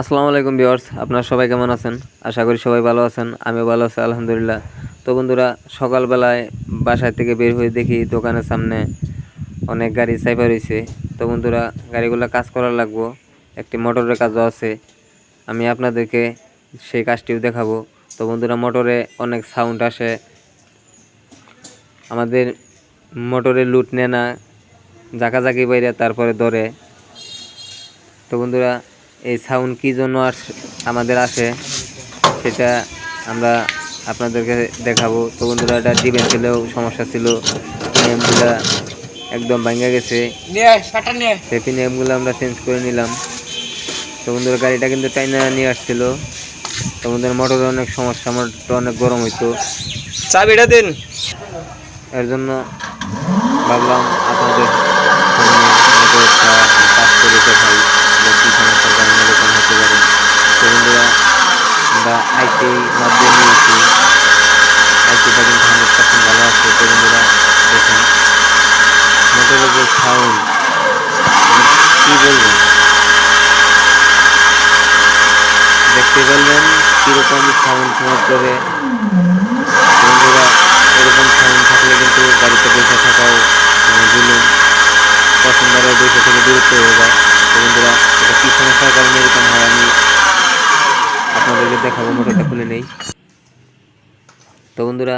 আসসালামু আলাইকুম ভিউয়ার্স, আপনারা সবাই কেমন আছেন? আশা করি সবাই ভালো আছেন, আমিও ভালো আছি, আলহামদুলিল্লাহ। তো বন্ধুরা, সকালবেলায় বাসায় থেকে বের হয়ে দেখি দোকানের সামনে অনেক গাড়ি চাইপা রয়েছে। তো বন্ধুরা, গাড়িগুলো কাজ করার লাগবো। একটি মোটরের কাজও আছে। আমি আপনাদেরকে সেই কাজটিও দেখাবো। তো বন্ধুরা, মোটরে অনেক সাউন্ড আসে। আমাদের মোটরে লুট নেয় না জাকাজাকি বাইরে, তারপরে ধরে। তো বন্ধুরা এই সাউন্ড কী জন্য আস আমাদের আসে সেটা আমরা আপনাদেরকে দেখাবো। তো বন্ধুরা এটা ডিবেন ছিলেও সমস্যা ছিল পিনিয়ামগুলো একদম ভাঙা গেছে। সেই পিনিয়ামগুলো আমরা চেঞ্জ করে নিলাম। তো বন্ধুরা গাড়িটা কিন্তু টাইনা নিয়ে আসছিল। তো বন্ধুরা মোটরে অনেক সমস্যা মোটরটা অনেক গরম হইতো। চাবিটা দিন। এর জন্য ভাবলাম আপনাদের কাজ করে দেখাই যে কী সমস্যার কারণে এরকম হতে পারে তো বন্ধুরা আমরা আইটি মাধ্যমে নিয়েছি আইটিটা কিন্তু হান্ড্রেড পার্সেন্ট ভালো আছে তো বন্ধুরা দেখেন। মোটরের যে সাউন্ড কী বলবেন? দেখতে বলবেন কীরকম সাউন্ড মোটরে বন্ধুরা এরকম সাউন্ড থাকলে কিন্তু গাড়িতে বসে থাকাও মানে জুলুম পছন্দের বসে থেকে দূরত্ব হয়ে যায়। বন্ধুরা এটা কী সমস্যার কারণে এরকম হয়? আমি আপনাদেরকে দেখাবো মোটরটা খুলে নেই। তো বন্ধুরা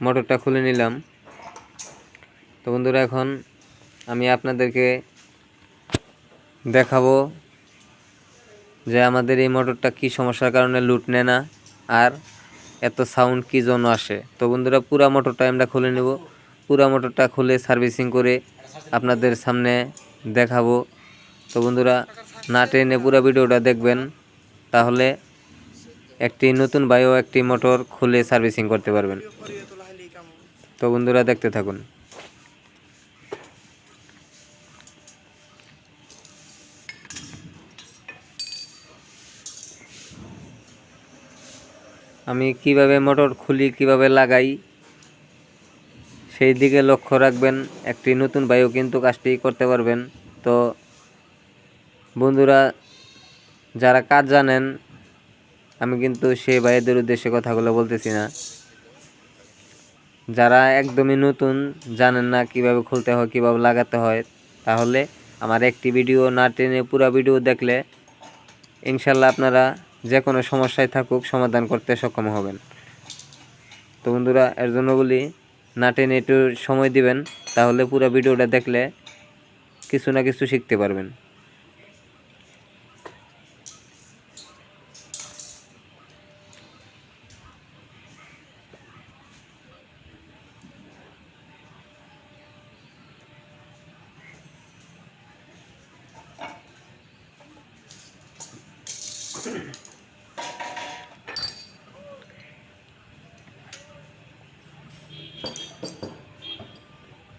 মোটরটা খুলে নিলাম। তো বন্ধুরা, এখন আমি আপনাদেরকে দেখাবো যে আমাদের এই মোটরটা কি সমস্যার কারণে লুট নেয় না আর এত সাউন্ড কী জন্য আসে। তো বন্ধুরা, পুরা মোটরটা আমরা খুলে নেব। পুরা মোটরটা খুলে সার্ভিসিং করে আপনাদের সামনে দেখাবো। তো বন্ধুরা, না টেনে পুরো ভিডিওটা দেখবেন, তাহলে একটি নতুন বায়ো, একটি মোটর খুলে সার্ভিসিং করতে পারবেন। তো বন্ধুরা, দেখতে থাকুন। আমি কীভাবে মোটর খুলি, কীভাবে লাগাই, সেই দিকে লক্ষ্য রাখবেন। একটি নতুন বায়ু কিন্তু কাজটি করতে পারবেন। তো বন্ধুরা, যারা কাজ জানেন আমি কিন্তু সেই ভাইদের উদ্দেশ্যে কথাগুলো বলতেছি না। যারা একদমই নতুন, জানেন না কীভাবে খুলতে হয়, কীভাবে লাগাতে হয়, তাহলে আমার একটি ভিডিও না টেনে পুরো ভিডিও দেখলে ইনশাল্লাহ আপনারা যে কোনো সমস্যায় থাকুক সমাধান করতে সক্ষম হবেন। তো বন্ধুরা, এর জন্য বলি, না টেনে একটু সময় দিবেন, তাহলে পুরো ভিডিওটা দেখলে কিছু না কিছু শিখতে পারবেন।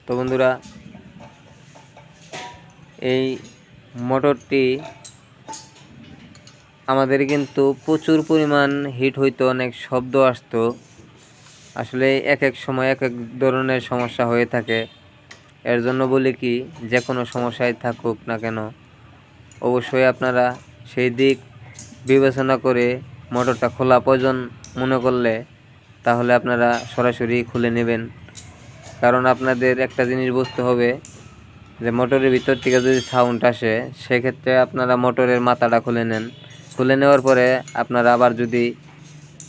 তো বন্ধুরা, এই মোটরটি আমাদের কিন্তু প্রচুর পরিমাণ হিট হইতো, অনেক শব্দ আসতো। আসলে এক এক সময় এক এক ধরনের সমস্যা হয়ে থাকে। এর জন্য বলি কি যে কোনো সমস্যায় থাকুক না কেন, অবশ্যই আপনারা সেই দিক বিবেচনা করে মোটরটা খোলা প্রয়োজন মনে করলে তাহলে আপনারা সরাসরি খুলে নেবেন। কারণ আপনাদের একটা জিনিস বুঝতে হবে যে মোটরের ভিতর থেকে যদি সাউন্ড আসে, সেক্ষেত্রে আপনারা মোটরের মাথাটা খুলে নেন। খুলে নেওয়ার পরে আপনারা আবার যদি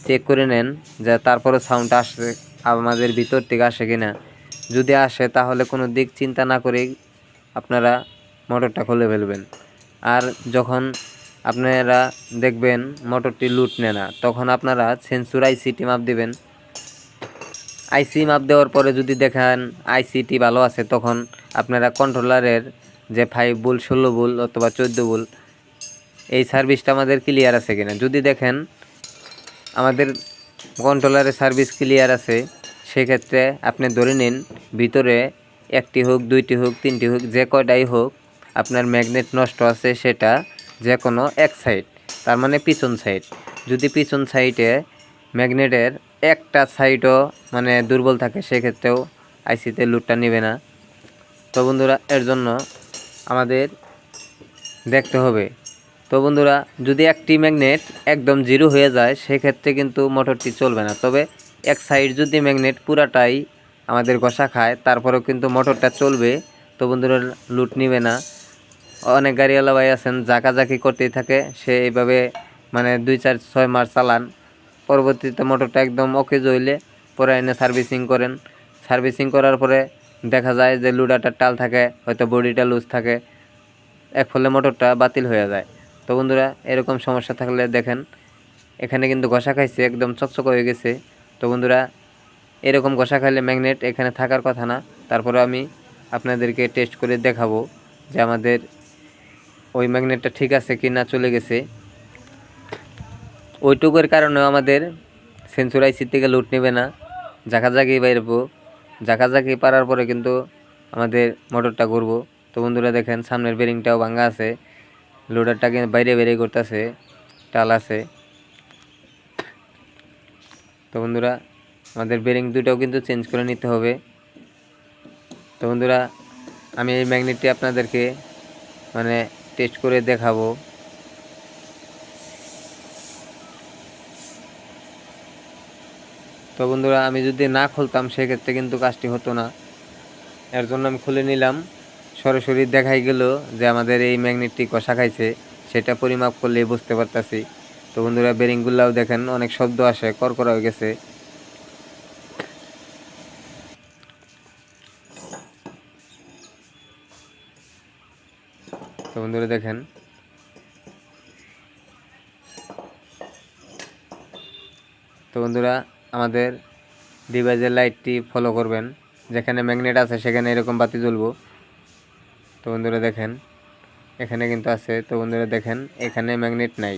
চেক করে নেন যে তারপরে সাউন্ড আসে, আমাদের ভিতর থেকে আসে কি না যদি আসে, তাহলে কোনো দিক চিন্তা না করেই আপনারা মোটরটা খুলে ফেলবেন। আর যখন আপনারা দেখবেন মোটরটি লুট নেয় না, তখন আপনারা সেন্সুর আইসিটি মাপ দিবেন। আইসি মাপ দেওয়ার পরে যদি দেখেন আইসিটি ভালো আছে, তখন আপনারা কন্ট্রোলারের যে ফাইভ বুল ষোলো বুল অথবা চোদ্দ বুল এই সার্ভিসটা আমাদের ক্লিয়ার আছে কিনা? যদি দেখেন আমাদের কন্ট্রোলারের সার্ভিস ক্লিয়ার আছে, সেক্ষেত্রে আপনি ধরে নিন ভিতরে একটি হোক, দুইটি হোক, তিনটি হোক, যে কয়টাই হোক, আপনার ম্যাগনেট নষ্ট আছে সেটা যে কোনো এক সাইড তার মানে পিছন সাইড যদি পিছন সাইডে ম্যাগনেটের একটা সাইডও মানে দুর্বল থাকে, সেক্ষেত্রেও আইসিতে লুটটা নেবে না। তো বন্ধুরা, এর জন্য আমাদের দেখতে হবে। তো বন্ধুরা, যদি একটি ম্যাগনেট একদম জিরো হয়ে যায়, সেক্ষেত্রে কিন্তু মোটরটি চলবে না। তবে এক সাইড যদি ম্যাগনেট পুরাটাই আমাদের ঘষা খায়, তারপরেও কিন্তু মোটরটা চলবে। তো বন্ধুরা লুট নিবে না। অনেক গাড়িওয়ালা ভাই আছেন জাকাজাকি করতেই থাকে। সে এইভাবে মানে দুই চার ছয় মাস চালান। পরবর্তীতে মোটরটা একদম ওকে হইলে পরে এনে সার্ভিসিং করেন। সার্ভিসিং করার পরে দেখা যায় যে লুডারটার টাল থাকে, হয়তো বডিটা লুজ থাকে, এক ফলে মোটরটা বাতিল হয়ে যায়। তো বন্ধুরা, এরকম সমস্যা থাকলে দেখেন, এখানে কিন্তু ঘষা খাইছে, একদম চকচক হয়ে গেছে। তো বন্ধুরা, এরকম ঘষা খাইলে ম্যাগনেট এখানে থাকার কথা না। তারপরে আমি আপনাদেরকে টেস্ট করে দেখাবো যে আমাদের ওই ম্যাগনেটটা ঠিক আছে কি না চলে গেছে। ওইটুকুর কারণেও আমাদের আইসি থেকে লুট নেবে না। জাকাজাকি বাইরবো জাকাজাকি পারার পরে কিন্তু আমাদের মোটরটা ঘুরবো। তো বন্ধুরা দেখেন, সামনের বেরিংটাও ভাঙা আছে। লোডারটাকে বাইরে বেরিয়ে করতেছে, টাল আছে। তো বন্ধুরা, আমাদের বেরিং দুটাও কিন্তু চেঞ্জ করে নিতে হবে। তো বন্ধুরা, আমি এই ম্যাগনেটটি আপনাদেরকে মানে টেস্ট করে দেখাবো। তো বন্ধুরা, আমি যদি না খুলতাম, সেক্ষেত্রে কিন্তু কাজটি হতো না। এর জন্য আমি খুলে নিলাম। সরাসরি দেখাই গেল যে আমাদের এই ম্যাগনেটটি কষা খাইছে। সেটা পরিমাপ করলেই বুঝতে পারতাছি। তো বন্ধুরা, বেরিংগুলাও দেখেন, অনেক শব্দ আসে করকরা হয়ে গেছে। তো বন্ধুরা, দেখেন। তো বন্ধুরা আমাদের ডিভাইসের লাইটটি ফলো করবেন। যেখানে ম্যাগনেট আছে, সেখানে এরকম বাতি জ্বলবো। তো বন্ধুরা দেখেন, এখানে কিন্তু আছে। তো বন্ধুরা দেখেন, এখানে ম্যাগনেট নাই।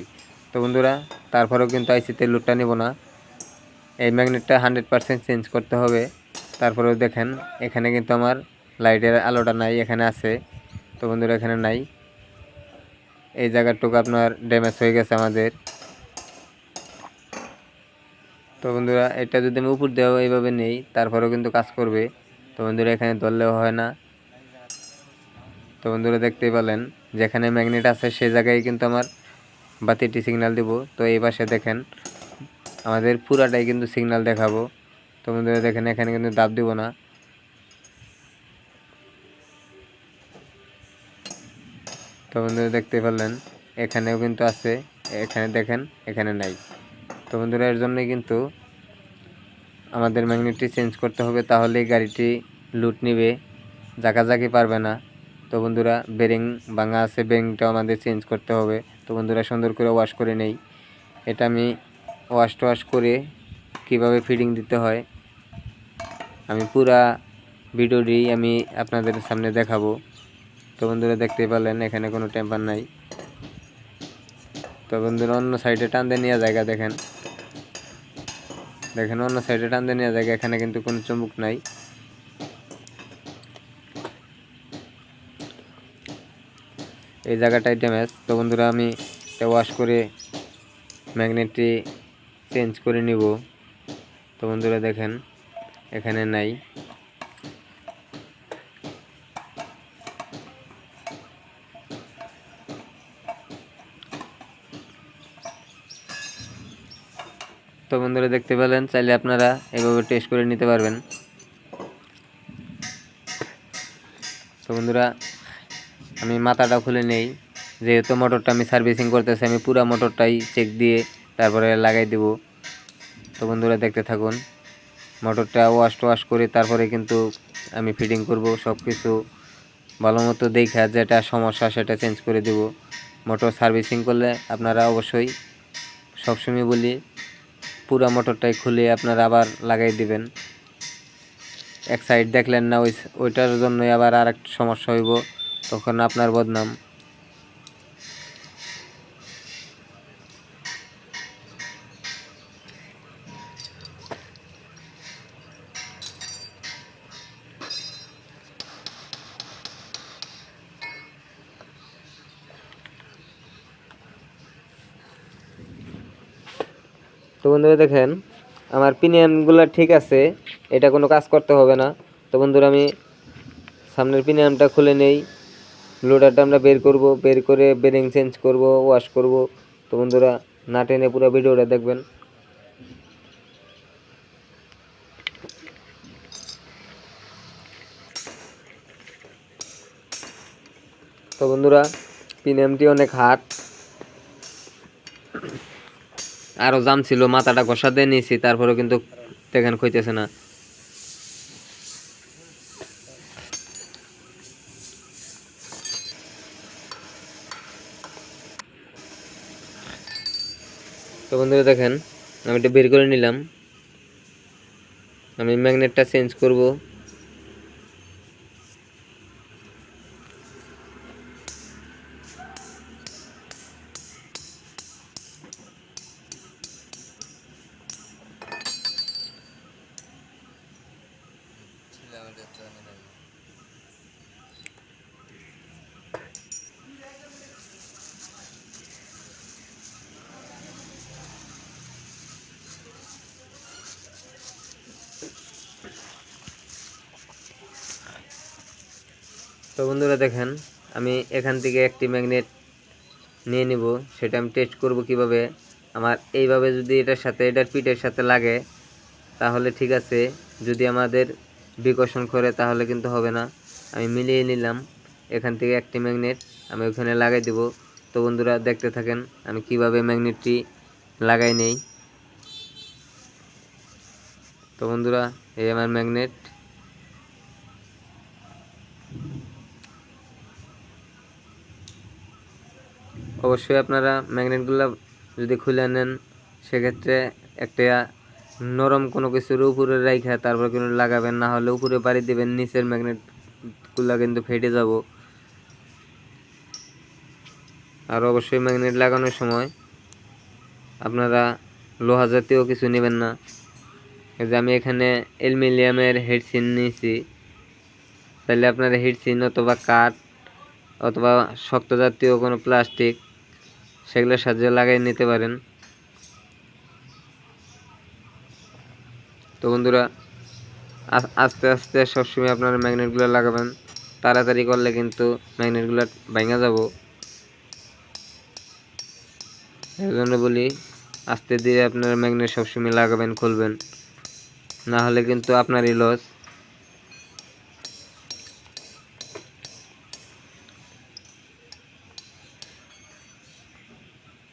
তো বন্ধুরা, তারপরেও কিন্তু আইসিতে লুটটা নিব না। এই ম্যাগনেটটা হান্ড্রেড পারসেন্ট চেঞ্জ করতে হবে। তারপরেও দেখেন, এখানে কিন্তু আমার লাইটের আলোটা নাই, এখানে আছে। তো বন্ধুরা, এখানে নাই। এই জায়গাটুকু আপনার ড্যামেজ হয়ে গেছে আমাদের। তো বন্ধুরা, এটা যদি আমি উপর দেওয়া এইভাবে নেই, তারপরেও কিন্তু কাজ করবে। তো বন্ধুরা, এখানে ধরলেও হয় না। তো বন্ধুরা, দেখতেই পেলেন যেখানে ম্যাগনেট আছে সেই জায়গায় কিন্তু আমার বাতিটি সিগন্যাল দিব। তো এই পাশে দেখেন, আমাদের পুরাটাই কিন্তু সিগন্যাল দেখাবো। তো বন্ধুরা, দেখেন, এখানে কিন্তু দাব দিব না। তো বন্ধুরা দেখতে পেলেন এখানেও কিন্তু আছে, এখানে দেখেন, এখানে নাই। তো বন্ধুরা, এর জন্যই কিন্তু আমাদের ম্যাগনেটটি চেঞ্জ করতে হবে, তাহলেই গাড়িটি লুট নিবে, জাকাজাকি পারবে না। তো বন্ধুরা বেরিং ভাঙা আছে বেরিংটাও আমাদের চেঞ্জ করতে হবে। তো বন্ধুরা, সুন্দর করে ওয়াশ করে নেই। এটা আমি ওয়াশ টোয়াশ করে কীভাবে ফিডিং দিতে হয়, আমি পুরা ভিডিওটি আমি আপনাদের সামনে দেখাবো। তো বন্ধুরা, দেখতেই পারলেন, এখানে কোনো টেম্পার নাই। তো বন্ধুরা, অন্য সাইডে টানতে নেওয়া জায়গা দেখেন। দেখেন, অন্য সাইডে টানতে নেওয়া জায়গা এখানে কিন্তু কোনো চুম্বক নাই। এই জায়গাটাই ড্যামেজ তো বন্ধুরা, আমি এটা ওয়াশ করে ম্যাগনেটটি চেঞ্জ করে নিব। তো বন্ধুরা দেখেন, এখানে নাই। তো বন্ধুরা দেখতে পেলেন, চাইলে আপনারা এভাবে টেস্ট করে নিতে পারবেন। তো বন্ধুরা, আমি মাথাটা খুলে নেই। যেহেতু মোটরটা আমি সার্ভিসিং করতেছি, আমি পুরো মোটরটাই চেক দিয়ে তারপরে লাগাই দেব। তো বন্ধুরা, দেখতে থাকুন। মোটরটা ওয়াশ টোয়াশ করে তারপরে কিন্তু আমি ফিটিং করব সব কিছু ভালো মতো দেখা যেটা সমস্যা সেটা চেঞ্জ করে দেব। মোটর সার্ভিসিং করলে আপনারা অবশ্যই সবসময় বলি পুরো মোটরটাই খুলে আপনারা আবার লাগাই দিবেন। এক সাইড দেখলেন না, ওই ওইটার জন্যই আবার আর সমস্যা হইব, তখন আপনার বদনাম। তো বন্ধুরা দেখেন, আমার পিনিয়নগুলো ঠিক আছে, এটা কোনো কাজ করতে হবে না। তো বন্ধুরা আমি সামনের পিনিয়নটা খুলে নেই লোডারটা আমরা বের করব, বের করে বেরিং চেঞ্জ করব ওয়াশ করব। তো বন্ধুরা না টেনে পুরো ভিডিওটা দেখবেন। তো বন্ধুরা পিএমটি অনেক হাট আরও জাম ছিল, মাথাটা ঘষা দিয়ে নিয়েছি, তারপরেও কিন্তু দেখেন কইতেছে না। তো বন্ধুরা দেখেন, আমি এটা বের করে নিলাম। আমি ম্যাগনেটটা চেঞ্জ করব। তো বন্ধুরা দেখেন, আমি এখান থেকে একটি ম্যাগনেট নিয়ে নিব। সেটা আমি টেস্ট করব কীভাবে। আমার এইভাবে যদি এটার সাথে, এটার পিঠের সাথে লাগে, তাহলে ঠিক আছে। যদি আমাদের বিকর্ষণ করে, তাহলে কিন্তু হবে না। আমি মিলিয়ে নিলাম। এখান থেকে একটি ম্যাগনেট আমি ওখানে লাগাই দেব। তো বন্ধুরা দেখতে থাকেন, আমি কীভাবে ম্যাগনেটটি লাগাই নেই। তো বন্ধুরা, এই আমার ম্যাগনেট। অবশ্যই আপনারা ম্যাগনেটগুলো যদি খুলে নেন সেক্ষেত্রে একটা নরম কোনো কিছুর উপরে রাইখা তারপর কিন্তু লাগাবেন, না হলে উপরে বাড়ি দেবেন, নিচের ম্যাগনেটগুলো কিন্তু ফেটে যাব। আর অবশ্যই ম্যাগনেট লাগানোর সময় আপনারা লোহা জাতীয় কিছু নেবেন না। যে আমি এখানে অ্যালুমিনিয়ামের হেডসিন নিয়েছি। তাহলে আপনারা হেডসিন অথবা কাঠ অথবা শক্ত জাতীয় কোনো প্লাস্টিক সেগুলোর সাহায্যে লাগিয়ে নিতে পারেন। তো বন্ধুরা, আস- আস্তে আস্তে সবসময় আপনারা ম্যাগনেটগুলো লাগাবেন। তাড়াতাড়ি করলে কিন্তু ম্যাগনেটগুলো ভেঙে যাব। এর জন্য বলি, আস্তে ধীরে আপনারা ম্যাগনেট সবসময় লাগাবেন, খুলবেন। না হলে কিন্তু আপনারই লস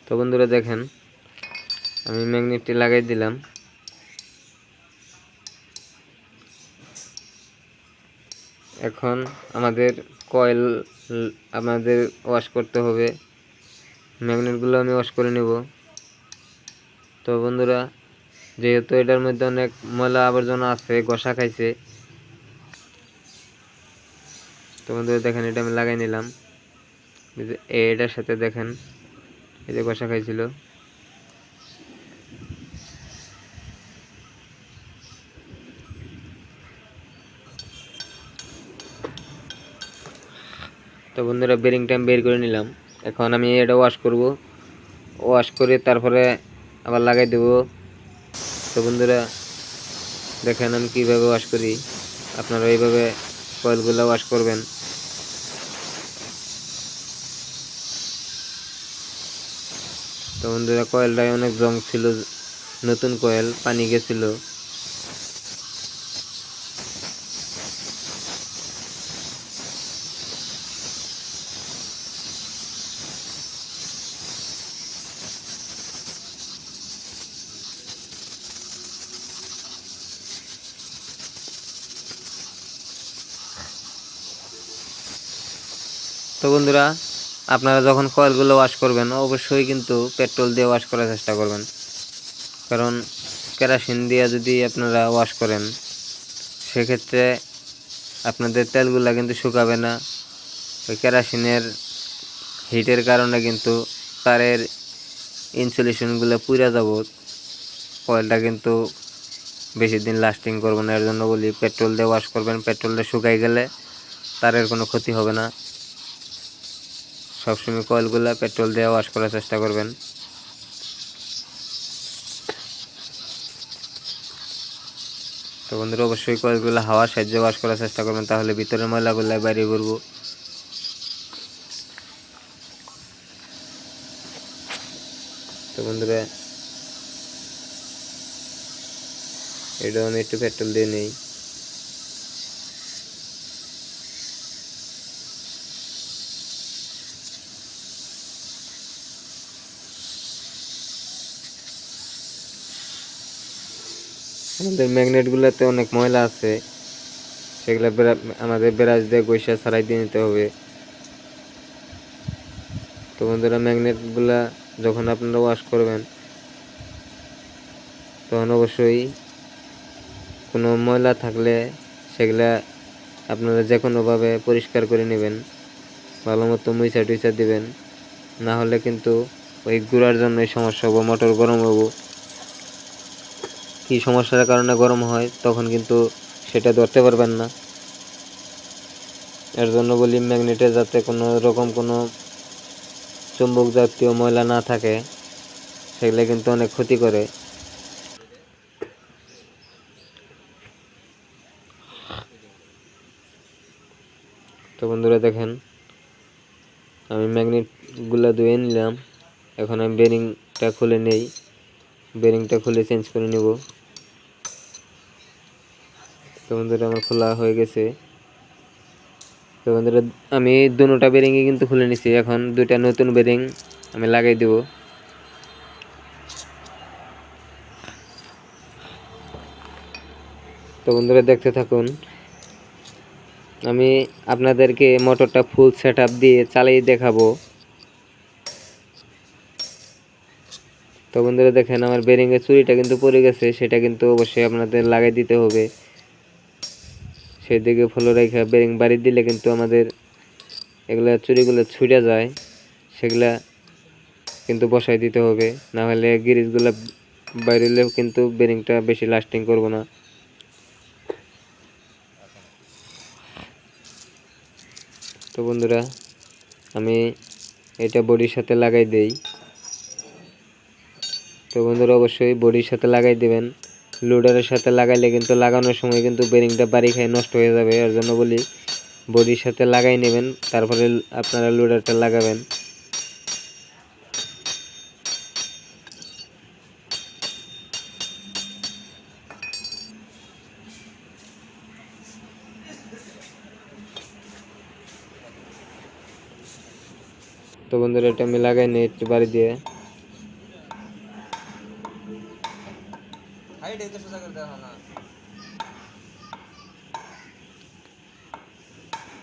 তো বন্ধুরা দেখেন, আমি ম্যাগনেটটি লাগাই দিলাম। এখন আমাদের কয়েল, আমাদের ওয়াশ করতে হবে। ম্যাগনেটগুলো আমি ওয়াশ করে নেব। তো বন্ধুরা, যেহেতু এটার মধ্যে অনেক ময়লা আবর্জনা আছে, ঘষা খাইছে, তো বন্ধুরা দেখেন এটা আমি লাগাই নিলাম। এটার সাথে দেখেন যে ঘষা খাইছিল। তো বন্ধুরা বেরিং টাইম বের করে নিলাম। এখন আমি এটা ওয়াশ করব। ওয়াশ করে তারপরে আবার লাগাই দেব। তো বন্ধুরা, দেখেন আমি কীভাবে ওয়াশ করি। আপনারা এইভাবে কয়েলগুলো ওয়াশ করবেন। বন্ধুরা কয়েলটায় অনেক জং ছিল নতুন কয়েল পানি গেছিল। তো বন্ধুরা আপনারা যখন কয়েলগুলো ওয়াশ করবেন, অবশ্যই কিন্তু পেট্রোল দিয়ে ওয়াশ করার চেষ্টা করবেন। কারণ কেরাসিন দিয়ে যদি আপনারা ওয়াশ করেন, সেক্ষেত্রে আপনাদের তেলগুলো কিন্তু শুকাবে না। ওই কেরাসিনের হিটের কারণে কিন্তু তারের ইনসুলেশনগুলো পুড়ে যাব। কয়েলটা কিন্তু বেশি দিন লাস্টিং করবে না। এর জন্য বলি পেট্রোল দিয়ে ওয়াশ করবেন। পেট্রোলটা শুকাই গেলে তারের কোনো ক্ষতি হবে না। সবসময় কয়েলগুলো পেট্রোল দিয়ে ওয়াশ করার চেষ্টা করবেন। তো বন্ধুরা, অবশ্যই কয়েলগুলো হাওয়া সাহায্যে ওয়াশ করার চেষ্টা করবেন, তাহলে ভিতরের ময়লাগুলো বাইরে করব তো বন্ধুরা এটা আমি একটু পেট্রোল দিয়ে নেই। আমাদের ম্যাগনেটগুলোতে অনেক ময়লা আছে। সেগুলো আমাদের ব্রাশ দিয়ে গৈসা ছাড়াই দিয়ে নিতে হবে। তো বন্ধুরা ম্যাগনেটগুলা যখন আপনারা ওয়াশ করবেন, তখন অবশ্যই কোনো ময়লা থাকলে সেগুলা আপনারা যে কোনোভাবে পরিষ্কার করে নেবেন, ভালো মতো মুইচা টুইচা দিবেন। না হলে কিন্তু ওই গুঁড়ার জন্যই সমস্যা হব মোটর গরম হব। কি সমস্যার কারণে গরম হয়, তখন কিন্তু সেটা ধরতে পারবেন না। এর জন্য বলি, ম্যাগনেটে যাতে কোনো রকম কোনো চুম্বক জাতীয় ময়লা না থাকে, সেগুলো কিন্তু অনেক ক্ষতি করে। তো বন্ধুরা দেখেন, আমি ম্যাগনেটগুলো ধুয়ে নিলাম। এখন আমি বেরিংটা খুলে নেই। বেরিংটা খুলে চেঞ্জ করে নেব। তো বন্ধুরা, আমার খোলা হয়ে গেছে। তো বন্ধুরা, আমি দুটা বেরিংই কিন্তু খুলে নিছি। এখন দুইটা নতুন বেরিং আমি লাগাই দেব। তো বন্ধুরা, দেখতে থাকুন। আমি আপনাদেরকে মোটরটা ফুল সেট দিয়ে চালিয়ে দেখাবো। তো বন্ধুরা, দেখেন আমার বেরিংয়ের চুরিটা কিন্তু পড়ে গেছে। সেটা কিন্তু অবশ্যই আপনাদের লাগাই দিতে হবে। সেদিকে ফলো রেখে বেরিং বাড়ি দিলে কিন্তু আমাদের এগুলা চুরিগুলো ছুটে যায়, সেগুলা কিন্তু বসাই দিতে হবে। না হলে গিরিজগুলো বাইরেলেও কিন্তু বেরিংটা বেশি লাস্টিং করব না। তো বন্ধুরা, আমি এটা বডির সাথে লাগাই দেই। তো বন্ধুরা, অবশ্যই বডির সাথে লাগাই দেবেন। লোডারের সাথে লাগাইলে কিন্তু লাগানোর সময় কিন্তু বেরিংটা বাড়ি খায় নষ্ট হয়ে যাবে, এর জন্য বলি বডির সাথে লাগাই নেবেন, তারপরে আপনারা লোডারটা লাগাবেন। তো বন্ধুরা, এটা আমি লাগাই নিই একটু বাড়ি দিয়ে।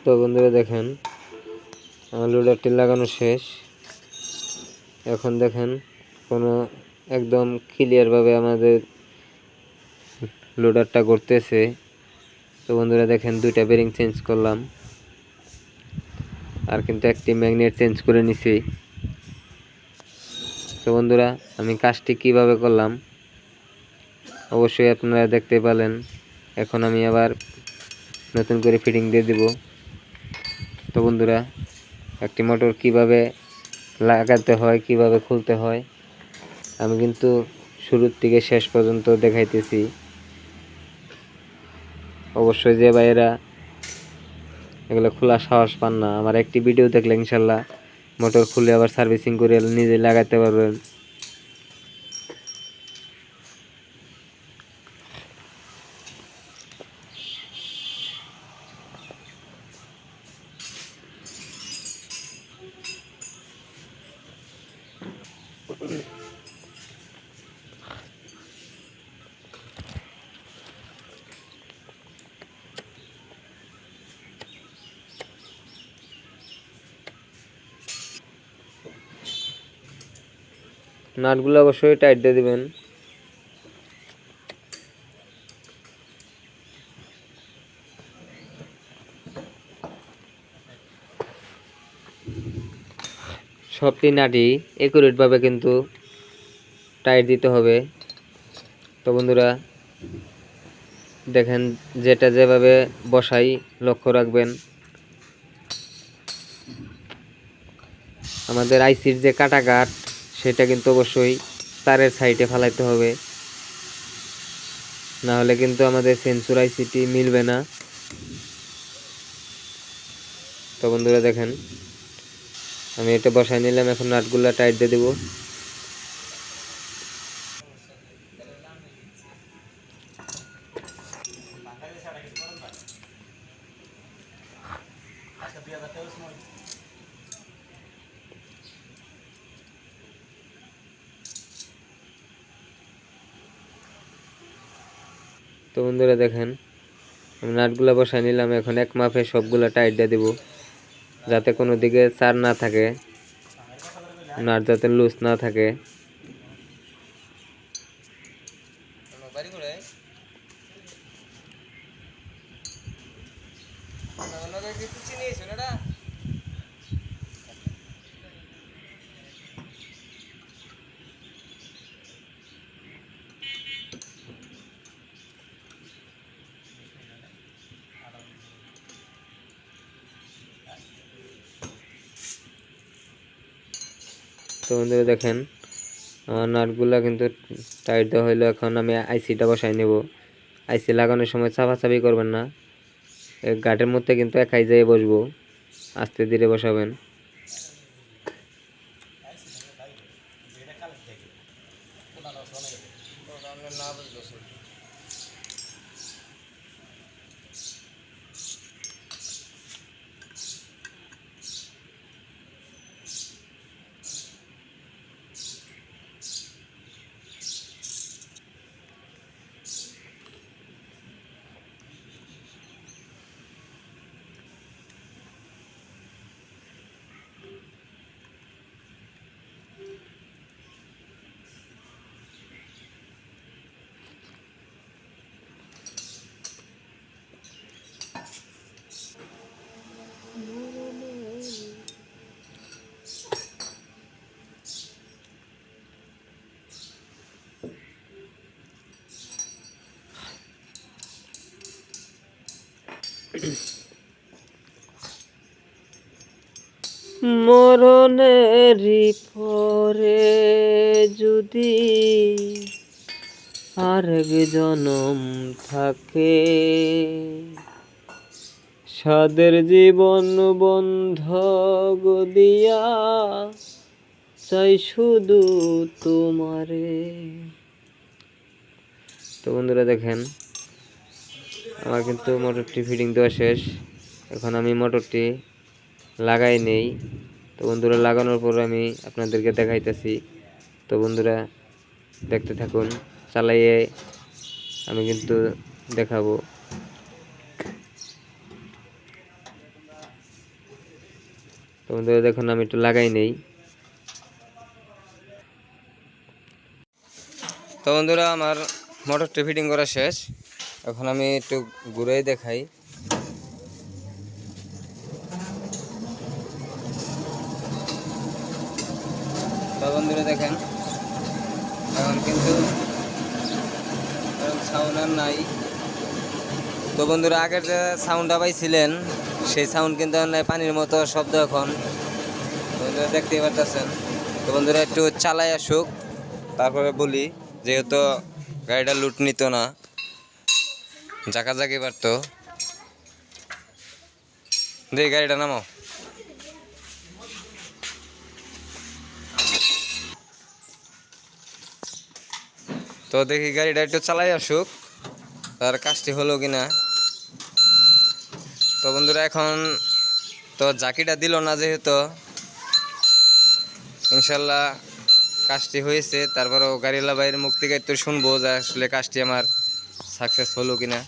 তো বন্ধুরা দেখেন, আমার লোডারটি লাগানো শেষ। এখন দেখেন, কোনো একদম ক্লিয়ারভাবে আমাদের লোডারটা করতেছে তো বন্ধুরা দেখেন, দুইটা বেরিং চেঞ্জ করলাম। আর কিন্তু একটি ম্যাগনেট চেঞ্জ করে নিছি। তো বন্ধুরা, আমি কাজটি কীভাবে করলাম? অবশ্যই আপনারা দেখতে পেলেন। এখন আমি আবার নতুন করে ফিটিং দিয়ে দিব। তো বন্ধুরা, একটি মোটর কীভাবে লাগাতে হয়, কীভাবে খুলতে হয়, আমি কিন্তু শুরুর থেকে শেষ পর্যন্ত দেখাইতেছি। অবশ্যই যে ভাইয়েরা এগুলো খোলা সাহস পান না, আমার একটি ভিডিও দেখলে ইনশাল্লাহ মোটর খুলে আবার সার্ভিসিং করে নিজে লাগাতে পারবেন। নাটগুলো অবশ্যই টাইট দিয়ে দিবেন। সবটি নাটি একুরেটভাবে কিন্তু টাইট দিতে হবে। তো বন্ধুরা, দেখেন যেটা যেভাবে বসাই, লক্ষ্য রাখবেন। আমাদের আইসির যে কাটা কাট সেটা কিন্তু অবশ্যই তারের সাইডে ফেলাইতে হবে। না হলে কিন্তু আমাদের সেন্সুর আইসিটি মিলবে না। তো বন্ধুরা দেখেন, আমি এটা বসায় নিলাম, এখন নাটগুলো টাইট দিয়ে দেবো তো বন্ধুরা দেখেন। আমি নাটগুলো বসাই নিলাম, এখন এক মাপে সবগুলো টাইট দিয়ে দেবো, যাতে কোনো দিকে চার না থাকে, নাট যাতে লুজ না থাকে। তো বন্ধুরা দেখেন আমার নাটগুলো কিন্তু টাইট দেওয়া হইল। এখন আমি আইসিটা বসাই নেব। আইসি লাগানোর সময় চাপাচাপি করবেন না। গাটের মধ্যে কিন্তু একাই যেয়ে বসবো। আস্তে ধীরে বসাবেন। মরণেরই পরে যদি আরেক জনম থাকে, সাদের জীবন বন্ধ দিয়া চাই শুধু তোমারে। তো বন্ধুরা দেখেন আমার কিন্তু মোটরটি ফিটিং দেওয়া শেষ। এখন আমি মোটরটি লাগাই নেই। তো বন্ধুরা, লাগানোর পর আমি আপনাদেরকে দেখাইতেছি। তো বন্ধুরা, দেখতে থাকুন, চালাইয়ে আমি কিন্তু দেখাবো। তো বন্ধুরা, দেখুন, আমি একটু লাগাই নেই। তো বন্ধুরা, আমার মোটরটি ফিটিং করা শেষ। এখন আমি একটু ঘুরেই দেখাই। বন্ধুরা দেখেন, এখন কিন্তু সাউন্ড আর নাই। তো বন্ধুরা, আগের যে সাউন্ডটা পাইছিলেন, সেই সাউন্ড কিন্তু পানির মতো শব্দ এখন। বন্ধুরা দেখতেই পারতেছেন। তো বন্ধুরা একটু চালাই আসুক, তারপরে বলি, যেহেতু গাড়িটা লুট নিত না জাকাজাকি পারতো দেখি, গাড়িটা নামাও। তো দেখি গাড়িটা একটু চালাই আসুক, তার কাজটি হলো কিনা। তো বন্ধুরা, এখন তো জাকিটা দিল না যেহেতু। ইনশাল্লাহ কাজটি হয়েছে, তারপরেও গাড়িওয়ালা ভাইয়ের মুখ থেকে একটু শুনব যে আসলে কাজটি আমার সাকসেস হলো কিনা।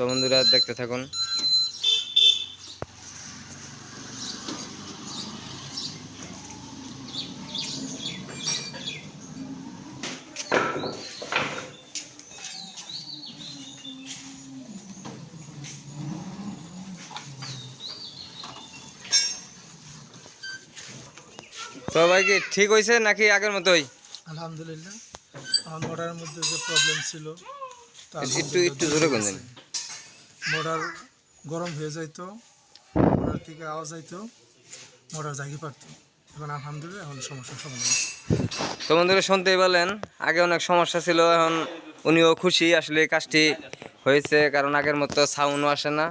তো বন্ধুরা দেখতে থাকুন। তো ভাই কি ঠিক হয়েছে নাকি আগের মতোই? আলহামদুলিল্লাহ। আমার মোটরের মধ্যে যে প্রবলেম ছিল একটু একটু জোরে করলেন মোটর গরম হয়ে যাইতো মোটর থেকে আওয়াজ যাইতো মোটর জাগি পারতো। এখন আলহামদুলিল্লাহ, এখন সমস্যার সমাধান তো বন্ধুরা, শুনতেই পেলেন আগে অনেক সমস্যা ছিল, এখন উনিও খুশি, আসলে কাজটি হয়েছে, কারণ আগের মতো সাউন্ডও আসে না,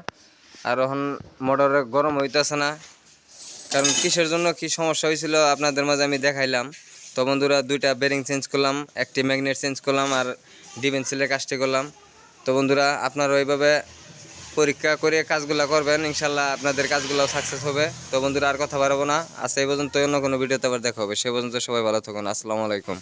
আর এখন মোটর গরম হইতেছে না। কারণ কিসের জন্য কি সমস্যা হয়েছিল, আপনাদের মাঝে আমি দেখাইলাম। তো বন্ধুরা, দুইটা বেরিং চেঞ্জ করলাম, একটি ম্যাগনেট চেঞ্জ করলাম, আর ডিভেন্সিলের কাজটি করলাম। তো বন্ধুরা, আপনারা ওইভাবে পরীক্ষা করে কাজগুলো করবেন, ইনশাল্লাহ আপনাদের কাজগুলো সাকসেস হবে। তো বন্ধুরা আর কথা বাড়াবো না। আচ্ছা এই পর্যন্ত অন্য কোনো ভিডিওতে আবার দেখা হবে। সে পর্যন্ত সবাই ভালো থাকুন। আসসালামু আলাইকুম।